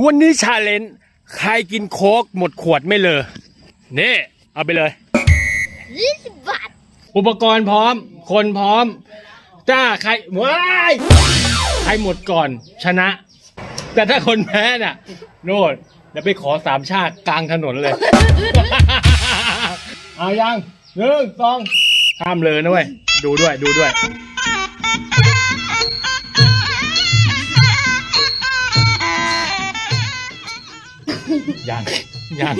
วันนี้ชาเลนจ์ใครกินโค้กหมดขวดไม่เลยนี่เอาไปเลยยี่สิบบาท อุปกรณ์พร้อม คนพร้อม จ้าใครว้ายใครหมดก่อนชนะ แต่ถ้าคนแพ้น่ะ โน่นเดี๋ยวไปขอสามชาติกลางถนนเลย เอายังหนึ่งสองห้ามเลยนะเว้ย ดูด้วยดูด้วย ยังยัง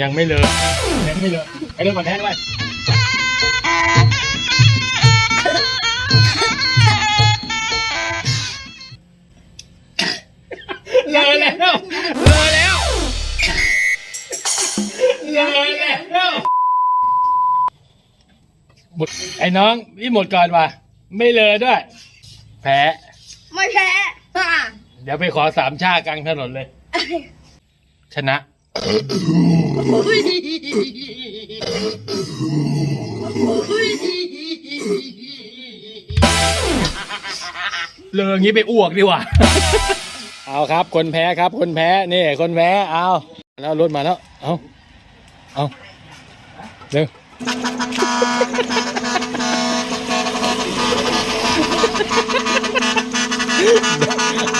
ยังไม่เลยยังไม่เลยไอ้เรื่องก่อนแท้ด้วยเลยแล้วเลยแล้วเลยแล้วหมดไอ้น้องพี่หมดก่อนว่ะไม่เลยด้วย แพ้ ไม่แพ้ฮ่าเดี๋ยวไปขอสามชากลางถนนเลย ชนะ เลยงี้ไปอ้วกดีกว่า เอาครับ คนแพ้ครับ คนแพ้นี่คนแพ้เอาแล้วรถมาแล้วเอาเอาเร็ว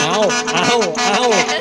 เอาเอาเอา